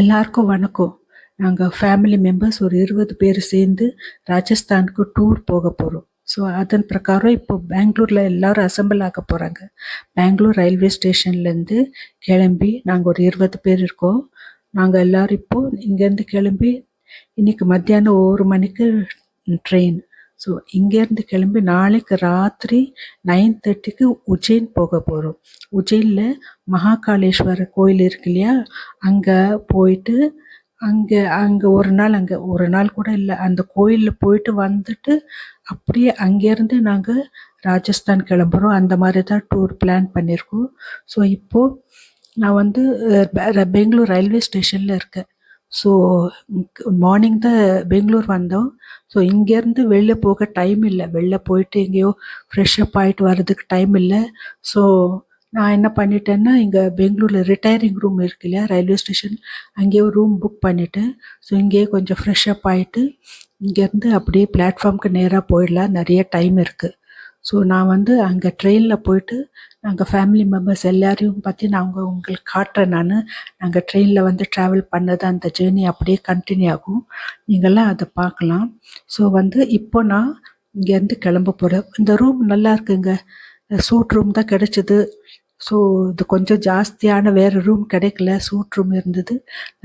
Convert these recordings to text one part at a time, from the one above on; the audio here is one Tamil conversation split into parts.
எல்லாருக்கும் வணக்கம். நாங்கள் ஃபேமிலி மெம்பர்ஸ் ஒரு இருபது பேர் சேர்ந்து ராஜஸ்தானுக்கு டூர் போக போகிறோம் ஸோ அதன் பிரகாரம் இப்போ பெங்களூரில் எல்லோரும் அசெம்பிள் ஆக போகிறாங்க பெங்களூர் ரயில்வே ஸ்டேஷன்லேருந்து கிளம்பி நாங்கள் ஒரு இருபது பேர் இருக்கோம். நாங்கள் எல்லாரும் இப்போது இங்கேருந்து கிளம்பி இன்னைக்கு மத்தியானம் ஒரு மணிக்கு ட்ரெயின் ஸோ இங்கேருந்து கிளம்பி நாளைக்கு ராத்திரி நைன் தேர்ட்டிக்கு உஜ்ஜைன் போக போகிறோம் உஜ்ஜைனில் மகாகாலேஸ்வரர் கோயில் இருக்கு இல்லையா? அங்கே போயிட்டு அங்கே அங்கே ஒரு நாள் அங்கே ஒரு நாள் கூட இல்லை. அந்த கோயிலில் போயிட்டு வந்துட்டு அப்படியே அங்கேருந்து நாங்கள் ராஜஸ்தான் கிளம்புறோம். அந்த மாதிரி தான் டூர் பிளான் பண்ணியிருக்கோம். ஸோ இப்போது நான் வந்து பெங்களூர் ரயில்வே ஸ்டேஷனில் இருக்கேன். ஸோ மார்னிங் தான் பெங்களூர் வந்தோம். ஸோ இங்கேருந்து வெளில போக டைம் இல்லை. வெளில போயிட்டு எங்கேயோ ஃப்ரெஷ் அப் ஆகிட்டு வர்றதுக்கு டைம் இல்லை. ஸோ நான் என்ன பண்ணிட்டேன்னா இங்கே பெங்களூரில் ரிட்டையரிங் ரூம் இருக்கு இல்லையா? ரயில்வே ஸ்டேஷன் அங்கேயே ஒரு ரூம் புக் பண்ணிட்டேன். ஸோ இங்கேயே கொஞ்சம் ஃப்ரெஷ் அப் ஆகிட்டு இங்கேருந்து அப்படியே பிளாட்ஃபார்முக்கு நேராக போயிடலாம். நிறைய டைம் இருக்குது ஸோ நான் வந்து அங்கே ட்ரெயினில் போயிட்டு நாங்கள் ஃபேமிலி மெம்பர்ஸ் எல்லாரையும் பற்றி நான் அவங்க உங்களுக்கு காட்டுறேன் நான். நாங்கள் ட்ரெயினில் வந்து ட்ராவல் பண்ணது அந்த ஜேர்னி அப்படியே கண்டினியூ ஆகும். நீங்கள்லாம் அதை பார்க்கலாம். ஸோ வந்து இப்போ நான் இங்கேருந்து கிளம்ப போகிறேன் இந்த ரூம் நல்லா இருக்குங்க. சூட் ரூம் தான் கிடைச்சிது. ஸோ இது கொஞ்சம் ஜாஸ்தியான வேறு ரூம் கிடைக்கல. சூட் ரூம் இருந்தது.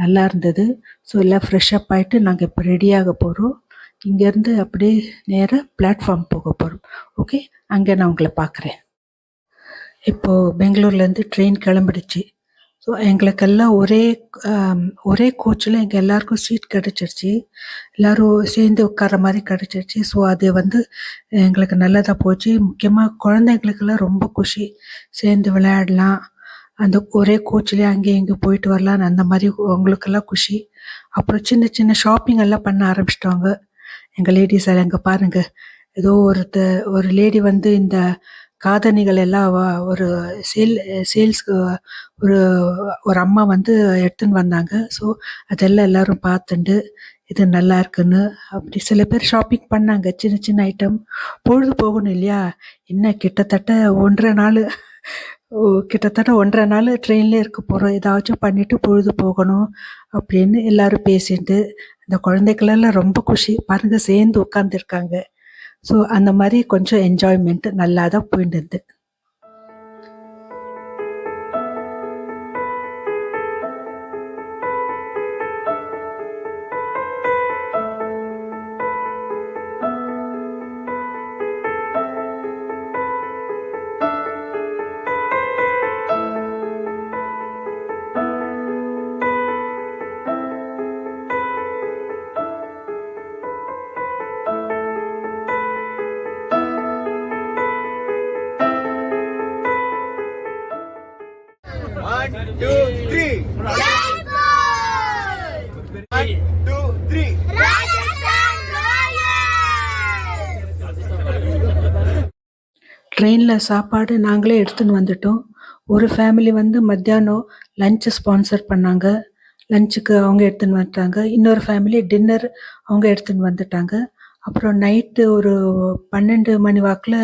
நல்லா இருந்தது. ஸோ எல்லாம் ஃப்ரெஷ்ஷப் ஆகிட்டு நாங்கள் இப்போ ரெடியாக போகிறோம் இங்கேருந்து அப்படியே நேராக பிளாட்ஃபார்ம் போக போகிறோம் ஓகே அங்கே நான் உங்களை பார்க்குறேன். இப்போது பெங்களூர்லேருந்து ட்ரெயின் கிளம்பிடுச்சு. ஸோ எங்களுக்கெல்லாம் ஒரே ஒரே கோச்சில் எங்கள் எல்லாருக்கும் சீட் கிடச்சிருச்சு. எல்லோரும் சேர்ந்து உட்கார மாதிரி கிடச்சிருச்சு. ஸோ அது வந்து எங்களுக்கு நல்லதாக போச்சு. முக்கியமாக குழந்தைங்களுக்கெல்லாம் ரொம்ப குஷி. சேர்ந்து விளையாடலாம். அந்த ஒரே கோச்சிலே அங்கே இங்கே போயிட்டு வரலான்னு அந்த மாதிரி அவங்களுக்கெல்லாம் குஷி. அப்புறம் சின்ன சின்ன ஷாப்பிங் எல்லாம் பண்ண ஆரம்பிச்சிட்டாங்க. எங்கள் லேடிஸ் எல்லாம் பாருங்கள் ஏதோ ஒருத்த ஒரு லேடி வந்து இந்த காதணிகள் எல்லாம் ஒரு சேல் சேல்ஸ்க்கு ஒரு ஒரு அம்மா வந்து எடுத்துன்னு வந்தாங்க. ஸோ அதெல்லாம் எல்லாரும் பார்த்துண்டு இது நல்லா இருக்குன்னு அப்படி சில பேர் ஷாப்பிங் பண்ணாங்க. சின்ன சின்ன ஐட்டம் பொழுது போகணும் இல்லையா? என்ன கிட்டத்தட்ட ஒன்றரை நாள் கிட்டத்தட்ட ஒன்றரை நாள் ட்ரெயின்லேயே இருக்க போகிறோம் ஏதாச்சும் பண்ணிவிட்டு பொழுது போகணும் அப்படின்னு எல்லாரும் பேசிட்டு அந்த குழந்தைகளெல்லாம் ரொம்ப குஷி பாருங்க சேர்ந்து உட்காந்துருக்காங்க ஸோ அந்த மாதிரி கொஞ்சம் என்ஜாய்மெண்ட்டு நல்லா தான் போயிட்டு இருந்தது ட்ரெயினில் சாப்பாடு நாங்களே எடுத்துன்னு வந்துட்டோம். ஒரு ஃபேமிலி வந்து மத்தியானம் லஞ்சு ஸ்பான்சர் பண்ணாங்க. லஞ்சுக்கு அவங்க எடுத்துன்னு வந்துட்டாங்க. இன்னொரு ஃபேமிலி டின்னர் அவங்க எடுத்துன்னு வந்துட்டாங்க. அப்புறம் நைட்டு ஒரு பன்னெண்டு மணி வாக்கில்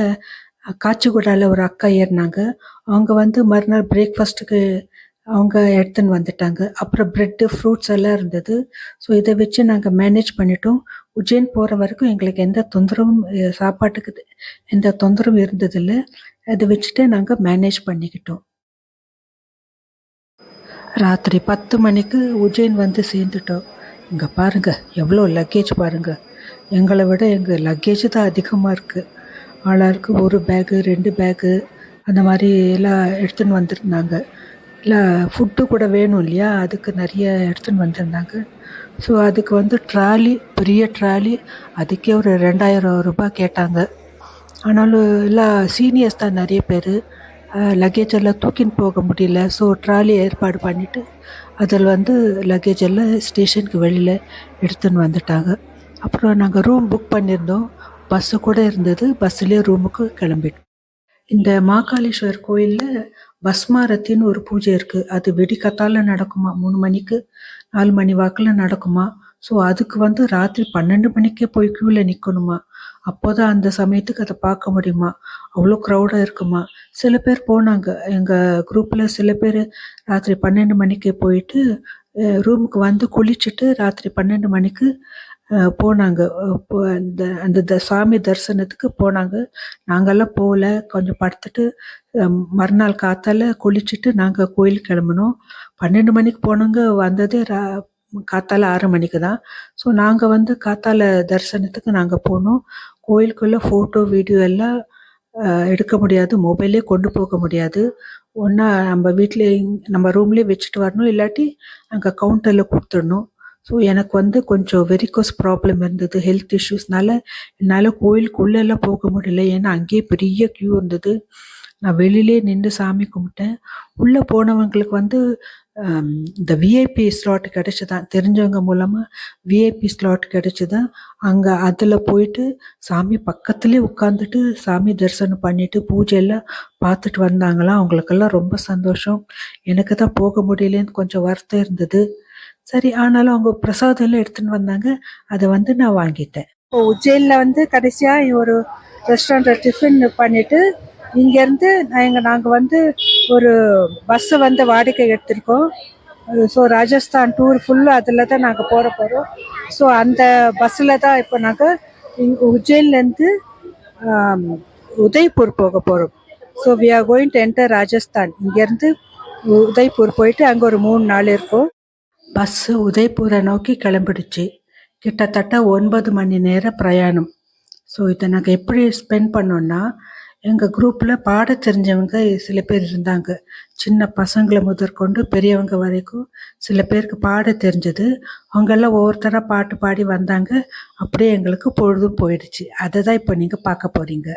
காச்சிகுடாவில் ஒரு அக்கா ஏறினாங்க. அவங்க வந்து மறுநாள் பிரேக்ஃபாஸ்ட்டுக்கு அவங்க எடுத்துன்னு வந்துட்டாங்க. அப்புறம் ப்ரெட்டு ஃப்ரூட்ஸ் எல்லாம் இருந்தது. ஸோ இதை வச்சு நாங்கள் மேனேஜ் பண்ணிட்டோம். உஜ்ஜைன் போகிற வரைக்கும் எங்களுக்கு எந்த தொந்தரவும் சாப்பாட்டுக்கு எந்த தொந்தரவும் இருந்ததில்லை. அதை வச்சுட்டு நாங்கள் மேனேஜ் பண்ணிக்கிட்டோம். ராத்திரி பத்து மணிக்கு உஜ்ஜைன் வந்து சேர்ந்துட்டோம். இங்கே பாருங்க எவ்வளோ லக்கேஜ் பாருங்க. எங்களை விட எங்கள் லக்கேஜ் தான் அதிகமாக இருக்குது ஆளாருக்கு ஒரு பேகு ரெண்டு பேகு அந்த மாதிரி எல்லாம் எடுத்துன்னு வந்திருந்தாங்க. இல்லை ஃபுட்டு கூட வேணும் இல்லையா? அதுக்கு நிறைய எடுத்துன்னு வந்திருந்தாங்க. ஸோ அதுக்கு வந்து ட்ராலி பெரிய ட்ராலி அதுக்கே ஒரு ரெண்டாயிரம் ரூபாய் கேட்டாங்க. ஆனாலும் எல்லாம் சீனியர்ஸ் தான் நிறைய பேர். லக்கேஜ் எல்லாம் தூக்கின்னு போக முடியல. ஸோ ட்ராலி ஏற்பாடு பண்ணிவிட்டு அதில் வந்து லக்கேஜ் எல்லாம் ஸ்டேஷனுக்கு வெளியில் எடுத்துன்னு வந்துட்டாங்க. அப்புறம் நாங்கள் ரூம் புக் பண்ணியிருந்தோம். பஸ்ஸு கூட இருந்தது. பஸ்ஸுலேயே ரூமுக்கு கிளம்பிட்டோம். இந்த மாகாளீஸ்வர் கோயிலில் பஸ்மாரத்தின்னு ஒரு பூஜை இருக்குது அது வெடிக்கத்தால் நடக்குமா? மூணு மணிக்கு. நாலு மணி வாக்கில் நடக்குமா? ஸோ அதுக்கு வந்து ராத்திரி பன்னெண்டு மணிக்கே போய் க்யூவில் நிற்கணுமா அப்போதான் அந்த சமயத்துக்கு அதை பார்க்க முடியுமா? அவ்வளோ க்ரௌடாக இருக்குமா? சில பேர் போனாங்க. எங்கள் குரூப்பில் சில பேர் ராத்திரி பன்னெண்டு மணிக்கே போயிட்டு ரூமுக்கு வந்து குளிச்சுட்டு ராத்திரி பன்னெண்டு மணிக்கு போனாங்க. போ- அந்த அந்த த- சாமி தரிசனத்துக்கு போனாங்க. நாங்கள்லாம் போகல கொஞ்சம் படுத்துட்டு மறுநாள் காத்தால குளிச்சுட்டு நாங்கள் கோயிலுக்கு கிளம்பினோம். பன்னெண்டு மணிக்கு போனவங்க வந்ததே ரா காத்தால ஆறு மணிக்கு தான். ஸோ நாங்கள் வந்து காத்தால தரிசனத்துக்கு நாங்கள் போனோம். கோயிலுக்குள்ளே ஃபோட்டோ வீடியோ எல்லாம் எடுக்க முடியாது. மொபைலே கொண்டு போக முடியாது. ஒன்றா நம்ம வீட்டிலே நம்ம ரூம்லேயே வச்சுட்டு வரணும். இல்லாட்டி அங்கே கவுண்டரில் கொடுத்துடணும். ஸோ எனக்கு வந்து கொஞ்சம் வெரிகோஸ் ப்ராப்ளம் இருந்தது ஹெல்த் இஷ்யூஸ்னால என்னால் கோயிலுக்குள்ளெல்லாம் போக முடியல. ஏன்னா அங்கேயே பெரிய க்யூ இருந்தது. நான் வெளியிலே நின்று சாமி கும்பிட்டேன். உள்ளே போனவங்களுக்கு வந்து இந்த விஐபி ஸ்லாட் கிடச்சிதான். தெரிஞ்சவங்க மூலமாக விஐபி ஸ்லாட் கிடச்சிதான். அங்கே அதில் போயிட்டு சாமி பக்கத்துலேயே உட்காந்துட்டு சாமி தரிசனம் பண்ணிட்டு பூஜை எல்லாம் பார்த்துட்டு வந்தாங்களாம். அவங்களுக்கெல்லாம் ரொம்ப சந்தோஷம். எனக்கு தான் போக முடியலன்னு கொஞ்சம் வருத்தம் இருந்தது. சரி ஆனாலும் அவங்க பிரசாதம் எல்லாம் எடுத்துன்னு வந்தாங்க. அதை வந்து நான் வாங்கிட்டேன். இப்போ உஜ்ஜைனில் வந்து கடைசியாக ஒரு ரெஸ்டாரண்ட்டில் டிஃபன் பண்ணிட்டு இங்கேருந்து நாங்கள் நாங்கள் வந்து ஒரு பஸ்ஸு வந்து வாடகை எடுத்திருக்கோம். ஸோ ராஜஸ்தான் டூர் ஃபுல்லாக அதில் தான் நாங்கள் போகிற போகிறோம் ஸோ அந்த பஸ்ஸில் தான் இப்போ நாங்கள் இங் உஜ்ஜைன்லேருந்து உதய்பூர் போக போகிறோம் so we are going to enter Rajasthan. இங்கேருந்து உதய்பூர் போயிட்டு அங்கே ஒரு மூணு நாள் இருக்கும். பஸ்ஸு உதய்பூரை நோக்கி கிளம்பிடுச்சு. கிட்டத்தட்ட ஒன்பது மணி நேர பிரயாணம். ஸோ இதை நாங்கள் எப்படி ஸ்பெண்ட் பண்ணோன்னா எங்கள் குரூப்பில் பாட தெரிஞ்சவங்க சில பேர் இருந்தாங்க. சின்ன பசங்களை முதற்கொண்டு பெரியவங்க வரைக்கும் சில பேருக்கு பாட தெரிஞ்சது. அவங்கெல்லாம் ஒவ்வொருத்தராக பாட்டு பாடி வந்தாங்க. அப்படியே எங்களுக்கு பொழுதும் போயிடுச்சு. அதை தான் இப்போ நீங்கள் பார்க்க போகிறீங்க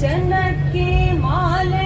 ஜனக்கே மாலை.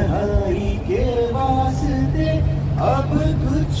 तन्हाई के वास्ते अब कुछ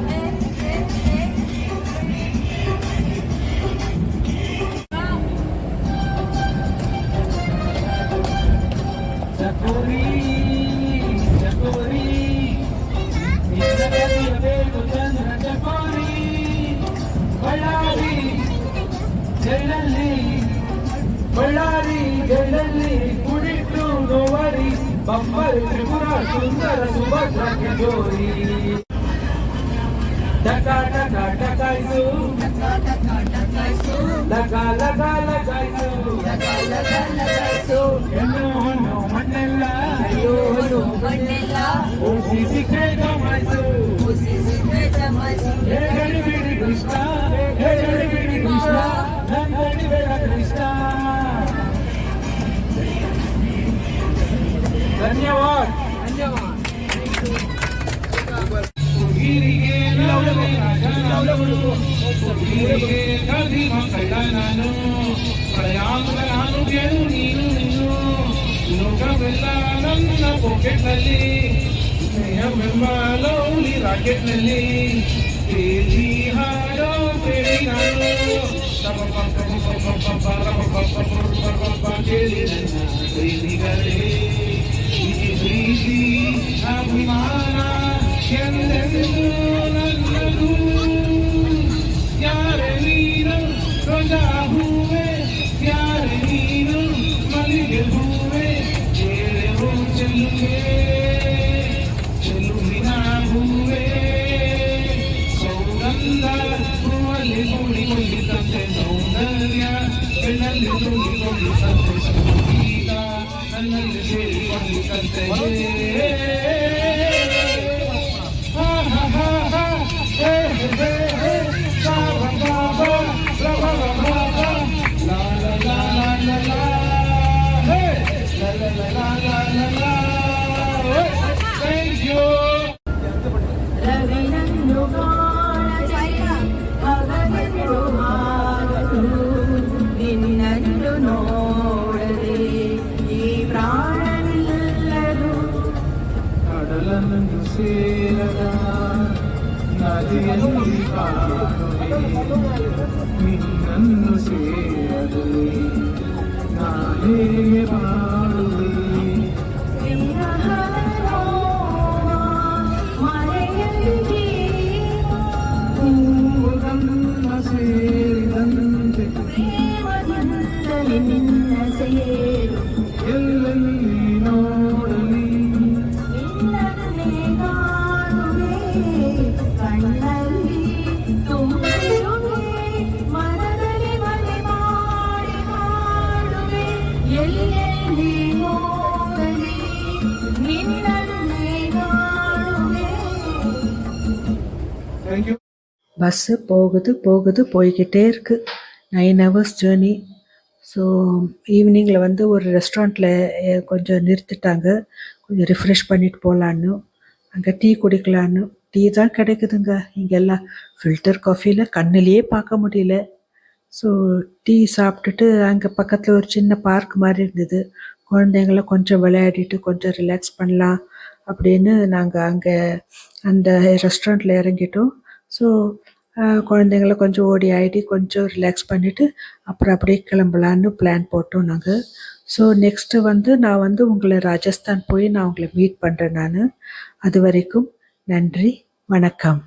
ಚಕೋರಿ ಚಕೋರಿ ಬೇಕು ಚಂದ್ರ ಚಕೋರಿ ಬಳ್ಳಾರಿ ಜೈಲಲ್ಲಿ ಬಳ್ಳಾರಿ ಜೈಲಲ್ಲಿ ಕುಡಿತು ನೋವರಿ ಬಂಬರ್ ತ್ರಿಪುರ ಸುಂದರ ಸುಭದ್ರ ಟಕ ಟಕ ಟಕಾಯ್ಸು ಲಗ ಲಗ ಲಗಾಯ್ಸು ಹೆಣ್ಣು ಹೊನ್ನು ಮಣ್ಣೆಲ್ಲ ಅಯ್ಯೋ ಹೊನ್ನು ಓಸಿ ಸಿಕ್ಕರೆ ಜಮಾಯ್ಸು ಹೇ ಗಡಿ ಬಿಡಿ ಕೃಷ್ಣ ಹೇ ಗಡಿ ಬಿಡಿ ಕೃಷ್ಣ ನನ್ ಗಡಿ ಬೇಡ ಕೃಷ್ಣ ಧನ್ಯವಾದ ನನ್ನ ಪಾಕೆಟ್ನಲ್ಲಿ ಸ್ನೇಹವೆಂಬ ಲೌಲಿ ರಾಕೆಟ್ನಲ್ಲಿ ತೇಲಿ ಹಾಡೋ ಪ್ರೇರಿ ನಾನು ಕೇಳಿ ನನ್ನ ಪ್ರೀತಿಗಳೇ ಈ ಪ್ರೀತಿ ಅಭಿಮಾನ ಎಂದೆಂದು এই பஸ்ஸு போகுது போகுது போய்கிட்டே இருக்குது நைன் ஹவர்ஸ் ஜேர்னி ஸோ ஈவினிங்கில் வந்து ஒரு ரெஸ்டாரண்ட்டில் கொஞ்சம் நிறுத்திட்டாங்க. கொஞ்சம் ரிஃப்ரெஷ் பண்ணிட்டு போகலான்னு அங்கே டீ குடிக்கலான்னு. டீ தான் கிடைக்குதுங்க. இங்கெல்லாம் ஃபில்டர் காஃபியில் கண்ணிலேயே பார்க்க முடியல. ஸோ டீ சாப்பிட்டுட்டு அங்கே பக்கத்தில் ஒரு சின்ன பார்க் மாதிரி இருந்தது. குழந்தைங்கள கொஞ்சம் விளையாடிட்டு கொஞ்சம் ரிலாக்ஸ் பண்ணலாம் அப்படின்னு நாங்கள் அங்கே அந்த ரெஸ்டாரண்ட்டில் இறங்கிட்டோம். ஸோ குழந்தைங்கள கொஞ்சம் ஓடி ஆடி கொஞ்சம் ரிலாக்ஸ் பண்ணிவிட்டு அப்புறம் அப்படியே கிளம்பலான்னு பிளான் போட்டோம் நாங்கள் ஸோ நெக்ஸ்ட்டு வந்து நான் வந்து உங்களை ராஜஸ்தான் போய் நான் உங்களை மீட் பண்ணுறேன் நான். அது வரைக்கும் நன்றி வணக்கம்.